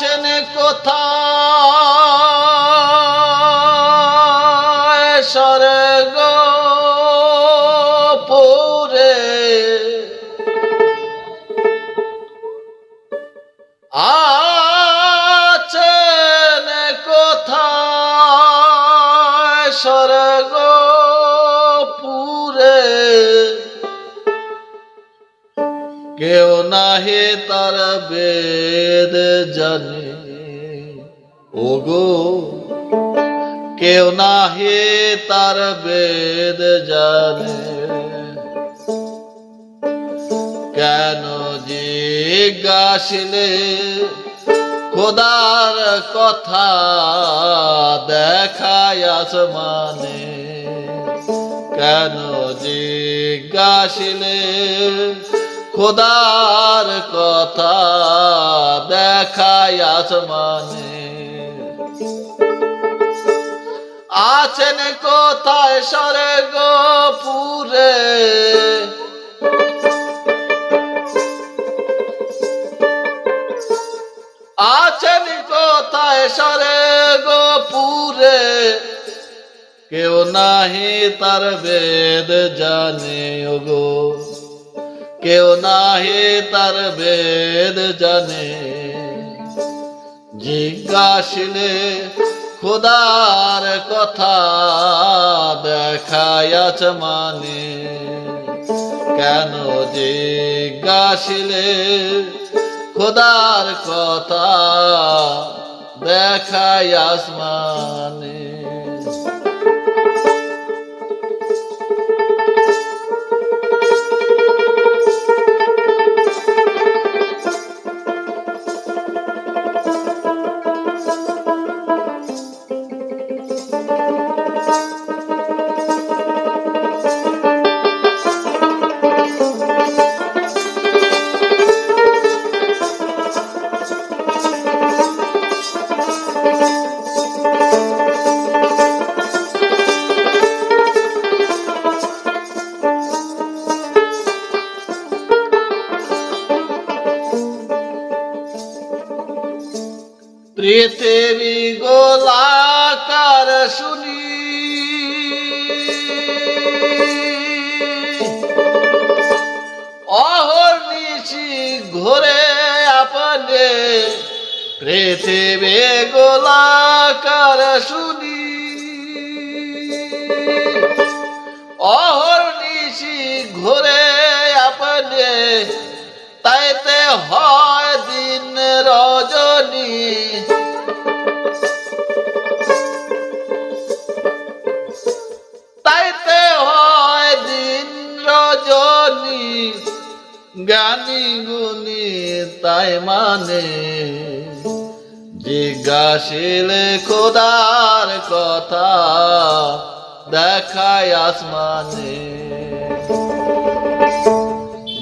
আছেন কোথায়? স্বর্গ পুরে। আছেন কোথায়? স্বর্গ নাহি তার বেদ জানে। ওগো, কেউ নাহি তার বেদ জানে। কেন জিজ্ঞাসিলে খোদার কথা দেখায় আসমানে? কেন জিজ্ঞাসিলে খোদার কথা দেখায় আসমানে। আছেন কোথায় স্বর্গ পুরে আছেন কোথায় স্বর্গ পুরে কেউ নাহি তার বেদ জানে, ওগো। কেউ নাহি তার বেদ জানে। জিজ্ঞাসিলে খোদার কথা দেখায়াছ মানে। কেন জিজ্ঞাসিলে খোদার কথা দেখায় আসমানে গোলাকার শুনি। অহর নিশি ঘোরে আপনে, পৃথিবী গোলাকার শুনি। অহর নিশি ঘোরে আপনে, তাইতে হয় জ্ঞানী গুণী তাই মানে জিজ্ঞাসিলে খোদার কথা দেখায় আসমানে।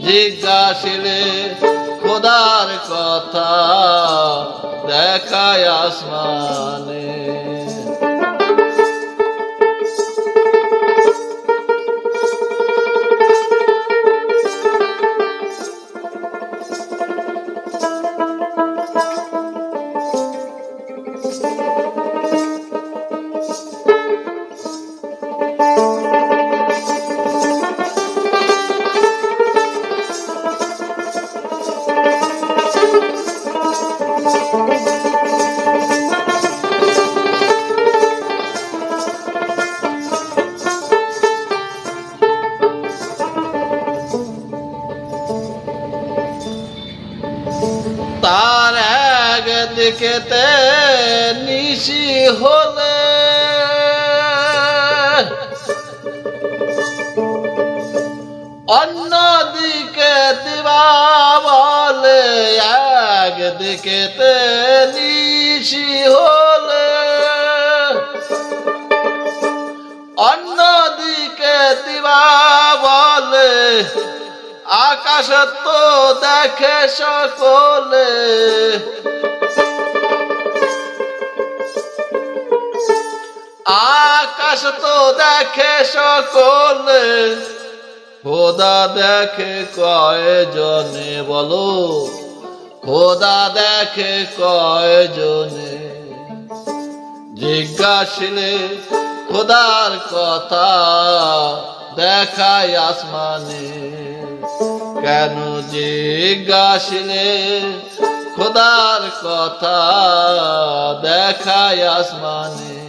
জিজ্ঞাসিলে খোদার কথা দেখায় আসমানে। একদিকেতে নিশি হলে। অন্যদিকে দিবা বলে একদিকেতে নিশি হলে। অন্যদিকে দিবা বলে আকাশ তো দেখে সকলে। আকাশ তো দেখে সকলে, খোদা দেখে কয়জনে, বলো, খোদা দেখে কয়জনে। জিজ্ঞাসিলে, খোদার কথা দেখায় আসমানে। কেন জিজ্ঞাসিলে, খোদার কথা দেখায় আসমানে।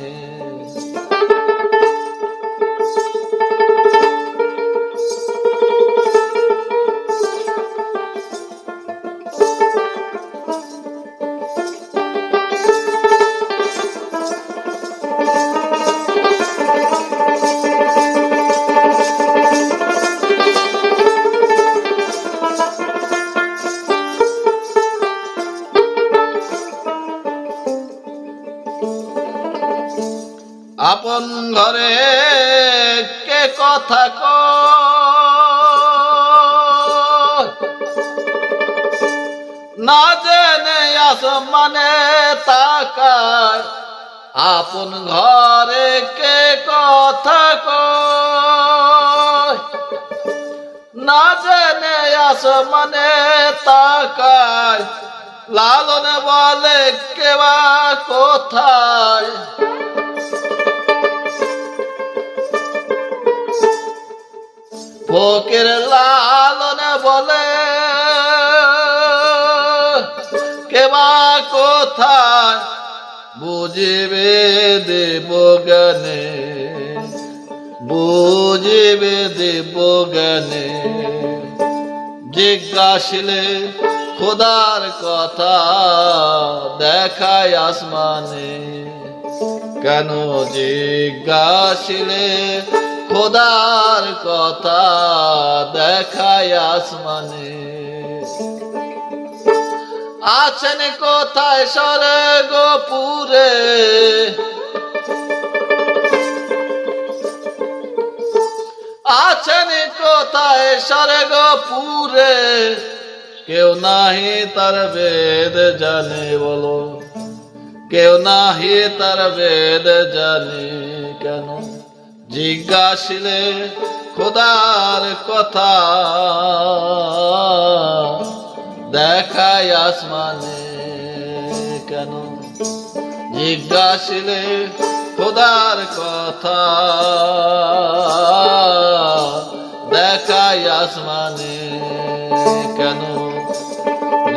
ঘরে কে কথা কয়? না জেনে আসমানে তাকায়, আপন ঘরে কে কথা কয়? না জেনে আসমানে তাকায়, লালন বলে কেবা কোথায়? ফকির লালন বলে কেবা কোথায় বুঝিবে দেব জ্ঞানে বুঝিবে দেব জ্ঞানে জিজ্ঞাসিলে, খোদার কথা দেখায় আসমানে? কেন জিজ্ঞাসিলে খোদার কথা দেখায় আসমানে। আছেন কোথায় সরে গোপুরে? আছেন কোথায় সরে গোপুরে? কেউ নাহি তার বেদ জানে, বলো। কেউ নাহি তার বেদ জানে কেন? জিজ্ঞাসিলে, খোদার কথা দেখায় আসমানে কেন? জিজ্ঞাসিলে, খোদার কথা দেখায় আসমানে কেন?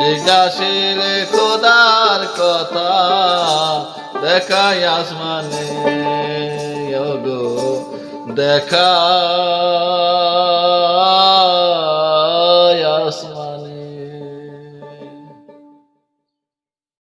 জিজ্ঞাসিলে, খোদার কথা দেখায় আসমানে দেখা